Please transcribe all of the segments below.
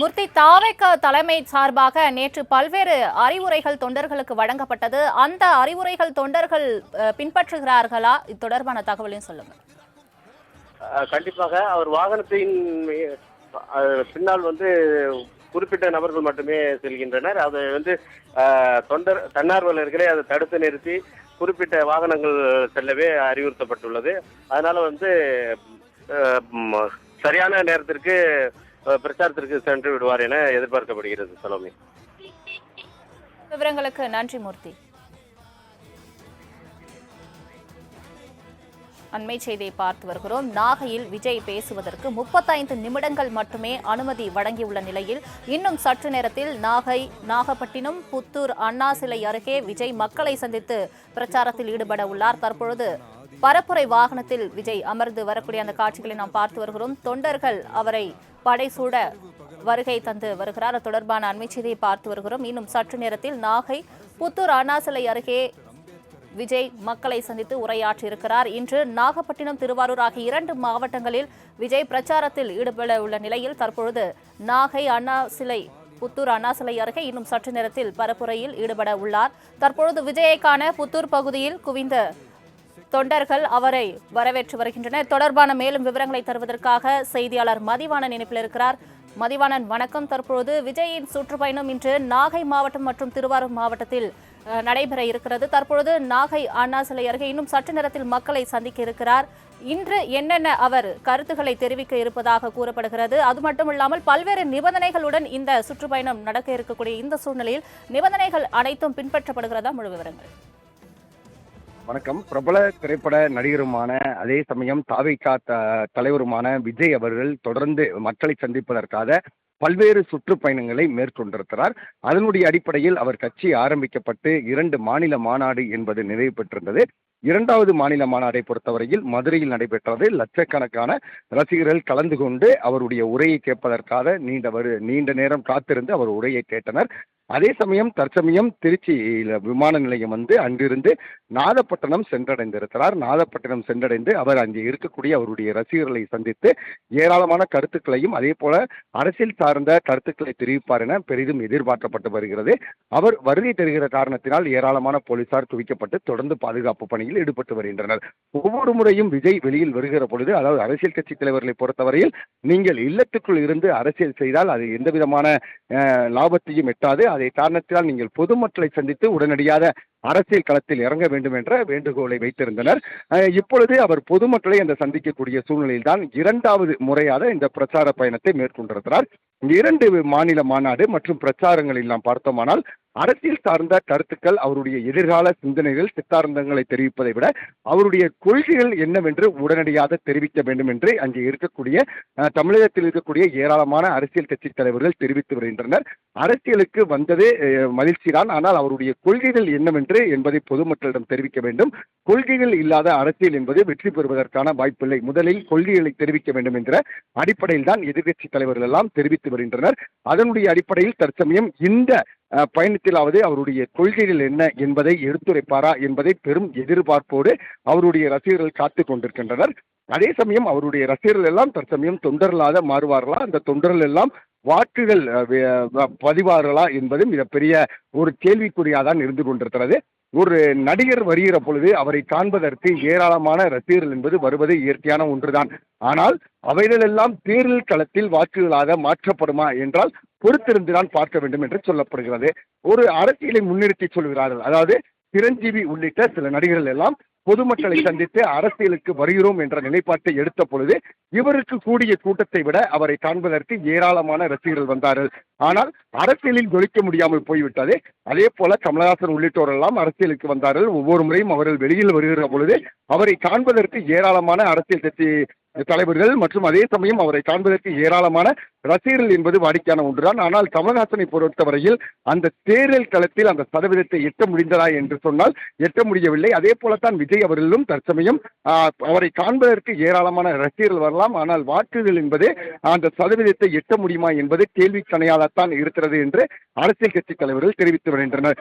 மூர்த்தி தாவேக்க தலைமை சார்பாக நேற்று பல்வேறு அறிவுரைகள் தொண்டர்களுக்கு வழங்கப்பட்டது. அந்த அறிவுரைகள் தொண்டர்கள் பின்பற்றுகிறார்களா? இது தொடர்பான தகவலையும் சொல்லுங்க. கண்டிப்பாக அவர் வாகனத்தின் பின்னால் வந்து குறிப்பிட்ட நபர்கள் மட்டுமே செல்கின்றனர். அதை வந்து தொண்டர் தன்னார்வலர்களே அதை தடுத்து நிறுத்தி குறிப்பிட்ட வாகனங்கள் செல்லவே அறிவுறுத்தப்பட்டுள்ளது. அதனால வந்து சரியான நேரத்திற்கு பிரச்சாரத்திற்கு சென்று விடுவார் என எதிர்பார்க்கப்படுகிறது சலோமி. விவரங்களுக்கு நன்றி மூர்த்தி. அண்மை செய்தியை பார்த்து வருகிறோம். நாகையில் விஜய் பேசுவதற்கு முப்பத்தைந்து நிமிடங்கள் மட்டுமே அனுமதி வழங்கியுள்ள நிலையில் இன்னும் சற்று நேரத்தில் நாகை நாகப்பட்டினம் புத்தூர் அண்ணா சிலை அருகே விஜய் மக்களை சந்தித்து பிரச்சாரத்தில் ஈடுபட உள்ளார். தற்பொழுது பரப்புரை வாகனத்தில் விஜய் அமர்ந்து வரக்கூடிய அந்த காட்சிகளை நாம் பார்த்து வருகிறோம். தொண்டர்கள் அவரை படைசூட வருகை தந்து வருகிறார். அது தொடர்பான அண்மை செய்தியை பார்த்து வருகிறோம். இன்னும் சற்று நேரத்தில் நாகை புத்தூர் அண்ணாசிலை அருகே விஜய் மக்களை சந்தித்து உரையாற்றி இருக்கிறார். இன்று நாகப்பட்டினம் திருவாரூர் ஆகிய இரண்டு மாவட்டங்களில் விஜய் பிரச்சாரத்தில் ஈடுபட உள்ள நிலையில் தற்பொழுது நாகை அண்ணா சிலை புத்தூர் அண்ணா சிலை அருகே இன்னும் சற்று நேரத்தில் பரப்புரையில் ஈடுபட உள்ளார். தற்பொழுது விஜயை காண புத்தூர் பகுதியில் குவிந்த தொண்டர்கள் அவரை வரவேற்று வருகின்றனர். தொடர்பான மேலும் விவரங்களை தருவதற்காக செய்தியாளர் மதிவாணன் இணைப்பில் இருக்கிறார். மதிவாணன் வணக்கம். தற்பொழுது விஜயின் சுற்றுப்பயணம் இன்று நாகை மாவட்டம் மற்றும் திருவாரூர் மாவட்டத்தில் நடைபெற இருக்கிறது. தற்பொழுது நாகை அண்ணா சிலை அருகே இன்னும் சற்று நேரத்தில் மக்களை சந்திக்க இருக்கிறார். இன்று என்னென்ன அவர் கருத்துக்களை தெரிவிக்க இருப்பதாக கூறப்படுகிறது. அது மட்டுமில்லாமல் பல்வேறு நிபந்தனைகளுடன் இந்த சுற்றுப்பயணம் நடக்க இருக்கக்கூடிய இந்த சூழ்நிலையில் நிபந்தனைகள் அனைத்தும் பின்பற்றப்படுகிறதா? முழு விவரங்கள். வணக்கம். பிரபல திரைப்பட நடிகருமான அதே சமயம் தாவிகா த- தலைவருமான விஜய் அவர்கள் தொடர்ந்து மக்களை சந்திப்பதற்காக பல்வேறு சுற்றுப்பயணங்களை மேற்கொண்டிருக்கிறார். அதனுடைய அடிப்படையில் அவர் கட்சி ஆரம்பிக்கப்பட்டு இரண்டு மாநில மாநாடு என்பது நிறைவு பெற்றிருந்தது. இரண்டாவது மாநில மாநாடை பொறுத்தவரையில் மதுரையில் நடைபெற்றது. லட்சக்கணக்கான ரசிகர்கள் கலந்து கொண்டு அவருடைய உரையை கேட்பதற்காக நீண்ட வரு நீண்ட நேரம் காத்திருந்து அவர் உரையை கேட்டனர். அதே சமயம் தற்சமயம் திருச்சியில விமான நிலையம் வந்து அங்கிருந்து நாகப்பட்டினம் சென்றடைந்திருக்கிறார். நாகப்பட்டினம் சென்றடைந்து அவர் அங்கே இருக்கக்கூடிய அவருடைய ரசிகர்களை சந்தித்து ஏராளமான கருத்துக்களையும் அதே போல அரசியல் சார்ந்த கருத்துக்களை தெரிவிப்பார் என பெரிதும் எதிர்பார்க்கப்பட்டு வருகிறது. அவர் வருகை தருகிற காரணத்தினால் ஏராளமான போலீசார் குவிக்கப்பட்டு தொடர்ந்து பாதுகாப்பு பணியில் ஈடுபட்டு வருகின்றனர். ஒவ்வொரு முறையும் விஜய் வெளியில் வருகிற பொழுது அதாவது அரசியல் கட்சி தலைவர்களை பொறுத்தவரையில் நீங்கள் இல்லத்துக்குள் இருந்து அரசியல் செய்தால் அது எந்த விதமான லாபத்தையும் எட்டாது. அதை காரணத்தினால் நீங்கள் பொதுமக்களை சந்தித்து உடனடியாக அரசியல் களத்தில் இறங்க வேண்டும் என்ற வேண்டுகோளை வைத்திருந்தனர். இப்பொழுது அவர் பொதுமக்களை அந்த சந்திக்கக்கூடிய சூழ்நிலையில்தான் இரண்டாவது முறையாக இந்த பிரச்சார பயணத்தை மேற்கொண்டிருக்கிறார். இரண்டு மாநில மாநாடு மற்றும் பிரச்சாரங்களில் நாம் பார்த்தோமானால் அரசியல் சார்ந்த கருத்துக்கள் அவருடைய எதிர்கால சிந்தனைகள் சித்தாந்தங்களை தெரிவிப்பதை விட அவருடைய கொள்கைகள் என்னவென்று உடனடியாக தெரிவிக்க வேண்டும் என்று அங்கே இருக்கக்கூடிய தமிழகத்தில் இருக்கக்கூடிய ஏராளமான அரசியல் கட்சி தலைவர்கள் தெரிவித்து வருகின்றனர். அரசியலுக்கு வந்ததே மகிழ்ச்சிதான். ஆனால் அவருடைய கொள்கைகள் என்னவென்று என்பதை பொதுமக்களிடம் தெரிவிக்க வேண்டும். கொள்கைகள் இல்லாத அரசியல் என்பது வெற்றி பெறுவதற்கான வாய்ப்பில்லை. முதலில் கொள்கைகளை தெரிவிக்க வேண்டும் என்ற அடிப்படையில் தான் எதிர்க்கட்சி தலைவர்கள் எல்லாம் தெரிவித்து வருகின்றனர். அதனுடைய அடிப்படையில் தற்சமயம் இந்த பயணத்திலாவது அவருடைய கொள்கைகள் என்ன என்பதை எடுத்துரைப்பாரா என்பதை பெரும் எதிர்பார்ப்போடு அவருடைய ரசிகர்கள் காத்து கொண்டிருக்கின்றனர். அதே சமயம் அவருடைய ரசிகர்கள் எல்லாம் தற்சமயம் தொண்டர்களாக மாறுவார்களா? அந்த தொண்டர்கள் எல்லாம் வாக்குகள் பதிவார்களா என்பதும் மிகப்பெரிய ஒரு கேள்விக்குறியாக தான் இருந்து கொண்டிருக்கிறது. ஒரு நடிகர் வருகிற பொழுது அவரை காண்பதற்கு ஏராளமான ரசிகர்கள் என்பது வருவது இயற்கையான ஒன்றுதான். ஆனால் அவைகளெல்லாம் தேர்தல் களத்தில் வாக்குகளாக மாற்றப்படுமா என்றால் பொறுத்திருந்துதான் பார்க்க வேண்டும் என்று சொல்லப்படுகிறது. ஒரு அரசியலை முன்னிறுத்தி சொல்கிறார்கள். அதாவது சிரஞ்சீவி உள்ளிட்ட சில நடிகர்கள் எல்லாம் பொதுமக்களை சந்தித்து அரசியலுக்கு வருகிறோம் என்ற நிலைப்பாட்டை எடுத்த பொழுது இவருக்கு கூடிய கூட்டத்தை விட அவரை காண்பதற்கு ஏராளமான ரசிகர்கள் வந்தார்கள். ஆனால் அரசியலில் ஜொலிக்க முடியாமல் போய்விட்டது. அதே போல கமலஹாசன் உள்ளிட்டோர் எல்லாம் அரசியலுக்கு வந்தார்கள். ஒவ்வொரு முறையும் அவர்கள் வெளியில் வருகிற பொழுது அவரை காண்பதற்கு ஏராளமான அரசியல் கட்சி தலைவர்கள் மற்றும் அதே சமயம் அவரை காண்பதற்கு ஏராளமான ரசிகர்கள் என்பது வாடிக்கையான ஒன்றுதான். ஆனால் கமல்ஹாசனை பொறுத்தவரையில் அந்த தேர்தல் களத்தில் அந்த சதவீதத்தை எட்ட முடிந்ததா என்று சொன்னால் எட்ட முடியவில்லை. அதே போலத்தான் விஜய் அவர்களும் தற்சமயம் அவரை காண்பதற்கு ஏராளமான ரசிகர்கள் வரலாம். ஆனால் வாக்குகள் என்பது அந்த சதவீதத்தை எட்ட முடியுமா என்பது கேள்விக்கணையாகத்தான் இருக்கிறது என்று அரசியல் கட்சி தலைவர்கள் தெரிவித்து வருகின்றனர்.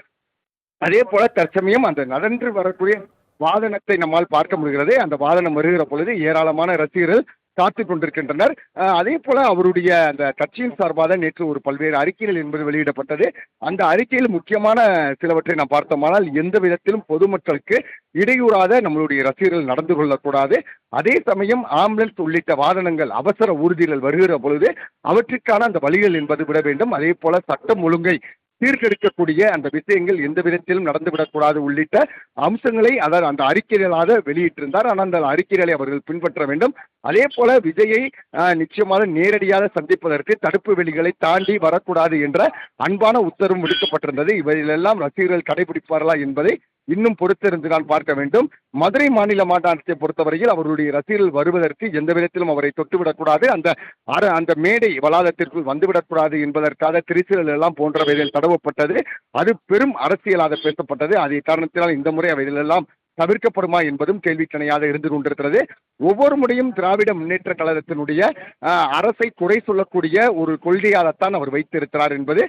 அதே போல தற்சமயம் அந்த நடந்து வரக்கூடிய வாதனத்தை நம்மால் பார்க்க முடிகிறது. அந்த வாதனம் வருகிற பொழுது ஏராளமான ரசிகர்கள் காத்து கொண்டிருக்கின்றனர். அதே போல அவருடைய அந்த கட்சியின் சார்பாக நேற்று ஒரு பல்வேறு அறிக்கைகள் என்பது வெளியிடப்பட்டது. அந்த அறிக்கையில் முக்கியமான சிலவற்றை நாம் பார்த்தோமானால் எந்த விதத்திலும் பொதுமக்களுக்கு இடையூறாத நம்மளுடைய ரசிகர்கள் நடந்து கொள்ளக்கூடாது. அதே சமயம் ஆம்புலன்ஸ் உள்ளிட்ட வாகனங்கள் அவசர ஊர்திகள் வருகிற பொழுது அவற்றுக்கான அந்த வழிகள் என்பது விட வேண்டும். அதே போல சட்டம் ஒழுங்கை சீர்கெடுக்கக்கூடிய அந்த விஷயங்கள் எந்த விதத்திலும் நடந்துவிடக்கூடாது உள்ளிட்ட அம்சங்களை அதன் அந்த அறிக்கைகளாக வெளியிட்டிருந்தார். ஆனால் அந்த அறிக்கைகளை அவர்கள் பின்பற்ற வேண்டும். அதே போல விஜயை நிச்சயமாக நேரடியாக சந்திப்பதற்கு தடுப்பு வெளிகளை தாண்டி வரக்கூடாது என்ற அன்பான உத்தரவு விடுக்கப்பட்டிருந்தது. இவையிலெல்லாம் ரசிகர்கள் கடைபிடிப்பார்களா என்பதை இன்னும் பொறுத்திருந்து நான் பார்க்க வேண்டும். மதுரை மாநில மாநாட்டத்தை பொறுத்தவரையில் அவருடைய ரசிகர்கள் வருவதற்கு எந்த விதத்திலும் அவரை தொட்டுவிடக்கூடாது. அந்த அற அந்த மேடை வளாகத்திற்குள் வந்துவிடக்கூடாது என்பதற்காக திரிசூல் எல்லாம் போன்றவைகள் தடவப்பட்டது. அது பெரும் அரசியலாக பேசப்பட்டது. அதை காரணத்தினால் இந்த முறை அவைகளெல்லாம் தவிர்க்கப்படுமா என்பதும் கேள்விக்கணையாக இருந்து கொண்டிருக்கிறது. ஒவ்வொரு முறையும் திராவிட முன்னேற்ற கழகத்தினுடைய அரசை குறை சொல்லக்கூடிய ஒரு கொள்கையாகத்தான் அவர் வைத்திருக்கிறார் என்பது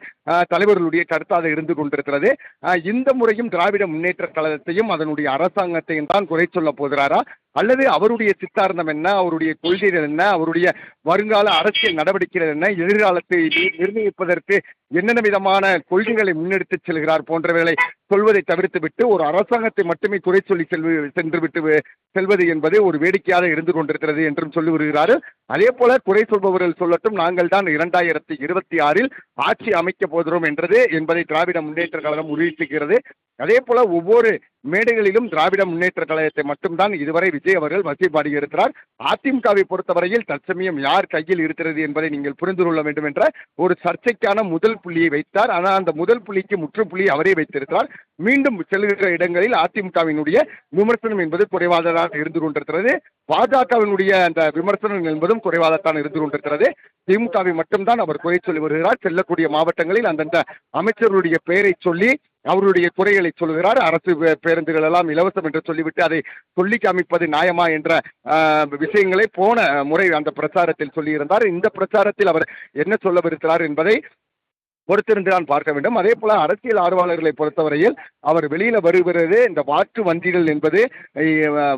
தலைவர்களுடைய கருத்தாக இருந்து கொண்டிருக்கிறது. இந்த முறையும் திராவிட முன்னேற்ற கழகத்தையும் அதனுடைய அரசாங்கத்தையும் தான் குறை சொல்ல போகிறாரா? அல்லது அவருடைய சித்தாந்தம் என்ன அவருடைய கொள்கைகள் என்ன அவருடைய வருங்கால அரசியல் நடவடிக்கைகள் என்ன எதிர்காலத்தை நிர்ணயிப்பதற்கு என்னென்ன விதமான கொள்கைகளை முன்னெடுத்துச் செல்கிறார் போன்றவைகளை சொல்வதை தவிர்த்துவிட்டு ஒரு அரசாங்கத்தை மட்டுமே குறை சொல்லி செல்வு சென்று விட்டு செல்வது என்பது ஒரு வேடிக்கையாக இருந்து கொண்டிருக்கிறது என்றும் சொல்லி வருகிறார். அதே போல குறை சொல்பவர்கள் சொல்லட்டும் நாங்கள் தான் இரண்டாயிரத்தி இருபத்தி ஆறில் ஆட்சி அமைக்க போகிறோம் என்றது என்பதை திராவிட முன்னேற்ற கழகம் உறுதிக்கிறது அதே போல ஒவ்வொரு மேடைகளிலும் திராவிட முன்னேற்ற கழகத்தை மட்டும்தான் இதுவரை விஜய் அவர்கள் வசைபாடி இருக்கிறார் அதிமுகவை பொறுத்தவரையில் தற்சமயம் யார் கையில் இருக்கிறது என்பதை நீங்கள் புரிந்து கொள்ள வேண்டும் என்ற ஒரு சர்ச்சைக்கான முதல் புள்ளியை வைத்தார். ஆனால் அந்த முதல் புள்ளிக்கு முற்றுப்புள்ளி அவரே வைத்திருக்கிறார். மீண்டும் செல்கிற இடங்களில் அதிமுகவினுடைய விமர்சனம் என்பது குறைவாததாக இருந்து கொண்டிருக்கிறது. பாஜகவினுடைய அந்த விமர்சனம் என்பதும் குறைவாகத்தான் இருந்து கொண்டிருக்கிறது. திமுகவை மட்டும்தான் அவர் குறை சொல்லி வருகிறார். செல்லக்கூடிய மாவட்டங்களில் அந்தந்த அமைச்சர்களுடைய பெயரை சொல்லி அவருடைய குறைகளை சொல்கிறார். அரசு பேருந்துகள் எல்லாம் இலவசம் என்று சொல்லிவிட்டு அதை சொல்லி காமிப்பது நியாயமா என்ற விஷயங்களை போன முறை அந்த பிரச்சாரத்தில் சொல்லியிருந்தார். இந்த பிரச்சாரத்தில் அவர் என்ன சொல்லவிருக்கிறார் என்பதை பொறுத்திருந்து தான் பார்க்க வேண்டும். அதே போல அரசியல் ஆர்வலர்களை பொறுத்தவரையில் அவர் வெளியில வருகிறது இந்த வாக்கு வங்கிகள் என்பது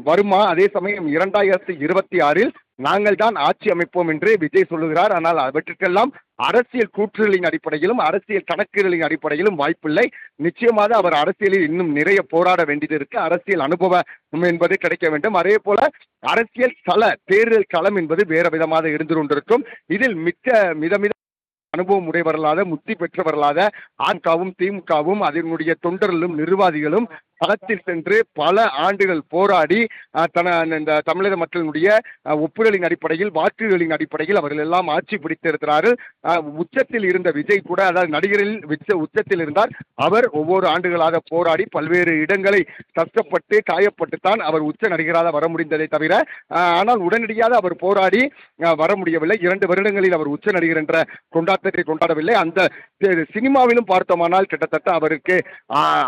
வருமா? அதே சமயம் இரண்டாயிரத்தி இருபத்தி ஆறில் நாங்கள் தான் ஆட்சி அமைப்போம் என்று விஜய் சொல்லுகிறார். ஆனால் அவற்றுக்கெல்லாம் அரசியல் கூற்றுகளின் அடிப்படையிலும் அரசியல் கணக்குகளின் அடிப்படையிலும் வாய்ப்பில்லை. நிச்சயமாக அவர் அரசியலில் இன்னும் நிறைய போராட வேண்டியது இருக்கு. அரசியல் அனுபவம் என்பது கிடைக்க வேண்டும். அதே போல அரசியல் கள தேர்தல் களம் என்பது வேற விதமாக இருந்து கொண்டிருக்கும் இதில் மிக்க மிதமித அனுபவம் உடையவர்களாக முத்தி பெற்றவர்களாக ஆன்காவும் திமுகவும் அதனுடைய தொண்டர்களும் நிர்வாகிகளும் களத்தில் சென்று பல ஆண்டுகள் போராடி தன இந்த தமிழக மக்களினுடைய அஹ், ஒப்புதலின் அடிப்படையில் வாக்குகளின் அடிப்படையில் அவர்கள் எல்லாம் ஆட்சி பிடித்திருக்கிறார்கள். உச்சத்தில் இருந்த விஜய் கூட அதாவது நடிகரில் உச்ச உச்சத்தில் இருந்தார். அவர் ஒவ்வொரு ஆண்டுகளாக போராடி பல்வேறு இடங்களை கஷ்டப்பட்டு காயப்பட்டு தான் அவர் உச்ச நடிகராக வர முடிந்ததை தவிர ஆனால் உடனடியாக அவர் போராடி வர முடியவில்லை. இரண்டு வருடங்களில் அவர் உச்ச நடிகர் என்ற கொண்டாட்டத்தை கொண்டாடவில்லை அந்த சினிமாவிலும் பார்த்தோமானால் கிட்டத்தட்ட அவருக்கு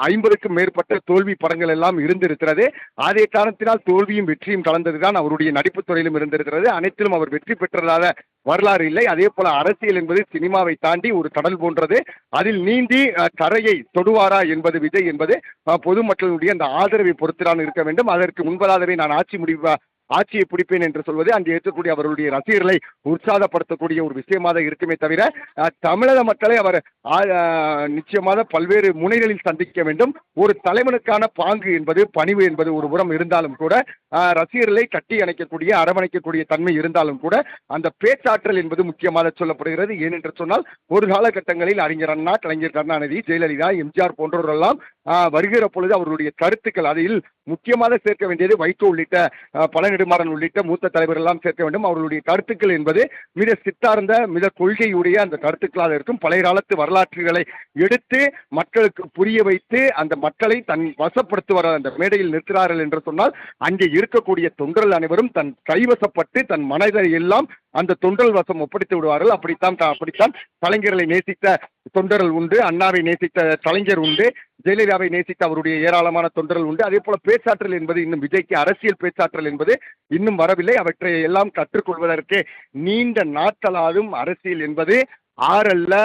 ஐம்பதுக்கும் மேற்பட்ட தோல்வி படங்கள் எல்லாம் இருந்திருக்கிறது. அதே காரணத்தினால் தோல்வியும் வெற்றியும் கலந்ததுதான் அவருடைய நடிப்புத் துறையிலும் இருந்திருக்கிறது. அனைத்திலும் அவர் வெற்றி பெற்றதாக வரலாறு இல்லை. அதே போல அரசியல் என்பது சினிமாவை தாண்டி ஒரு கடல் போன்றது. அதில் நீந்தி தரையை கரையை தொடுவாரா என்பது விஜய் என்பது பொதுமக்களுடைய அந்த ஆதரவை பொறுத்துதான் இருக்க வேண்டும். அதற்கு முன்பதாகவே நான் ஆட்சி முடிவு ஆட்சியை பிடிப்பேன் என்று சொல்வது அங்கே இருக்கக்கூடிய அவர்களுடைய ரசிகர்களை உற்சாகப்படுத்தக்கூடிய ஒரு விஷயமாக இருக்குமே தவிர தமிழக மக்களை அவர் நிச்சயமாக பல்வேறு முனைகளில் சந்திக்க வேண்டும். ஒரு தலைவனுக்கான பாங்கு என்பது பணிவு என்பது ஒரு புறம் இருந்தாலும் கூட ரசிகர்களை கட்டி அணைக்கக்கூடிய அரவணைக்கக்கூடிய தன்மை இருந்தாலும் கூட அந்த பேச்சாற்றல் என்பது முக்கியமாக சொல்லப்படுகிறது. ஏனென்று சொன்னால் ஒரு காலகட்டங்களில் அறிஞர் அண்ணா கலைஞர் கருணாநிதி ஜெயலலிதா எம்ஜிஆர் போன்றோரெல்லாம் வருகிற பொழுது அவர்களுடைய கருத்துக்கள் அதில் முக்கியமாக சேர்க்க வேண்டியது வைகோ உள்ளிட்ட பழநெடுமாறன் நெடுமாறன் உள்ளிட்ட மூத்த தலைவர் எல்லாம் சேர்க்க வேண்டும். அவர்களுடைய கருத்துக்கள் என்பது மிக சித்தார்ந்த மிக கொள்கையுடைய அந்த கருத்துக்களாக இருக்கும். பழைய காலத்து வரலாற்றுகளை எடுத்து மக்களுக்கு புரிய வைத்து அந்த மக்களை தன் வசப்படுத்துவார் அந்த மேடையில் நிற்கிறார்கள் என்று சொன்னால் அங்கே இருக்கக்கூடிய தொண்டர்கள் அனைவரும் தன் கைவசப்பட்டு தன் மனதை எல்லாம் அந்த தொண்டல் வசம் ஒப்படைத்து விடுவார்கள். அப்படித்தான் அப்படித்தான் கலைஞர்களை நேசித்த தொண்டர்கள் உண்டு அண்ணாவை நேசித்த கலைஞர் உண்டு ஜெயலலிதாவை நேசித்த அவருடைய ஏராளமான தொண்டர்கள் உண்டு. அதே போல பேச்சாற்றல் என்பது இன்னும் விஜய்க்கு அரசியல் பேச்சாற்றல் என்பது இன்னும் வரவில்லை. அவற்றை எல்லாம் கற்றுக்கொள்வதற்கு நீண்ட நாட்களாலும் அரசியல் என்பது ஆறல்ல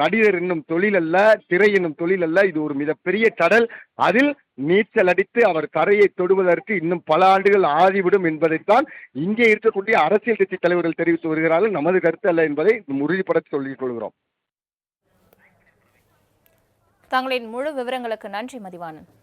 நடிகர் என்னும் தொழில் அல்ல திரை என்னும் தொழில் அல்ல இது ஒரு மிகப்பெரிய கடல். அதில் நீச்சல் அடித்து அவர் கரையை தொடுவதற்கு இன்னும் பல ஆண்டுகள் ஆகிவிடும் என்பதைத்தான் இங்கே இருக்கக்கூடிய அரசியல் கட்சி தலைவர்கள் தெரிவித்து வருகிறார்கள். நமது கருத்து அல்ல என்பதை உறுதிப்பட சொல்லிக் கொள்கிறோம். தங்களின் முழு விவரங்களுக்கு நன்றி மதிவாணன்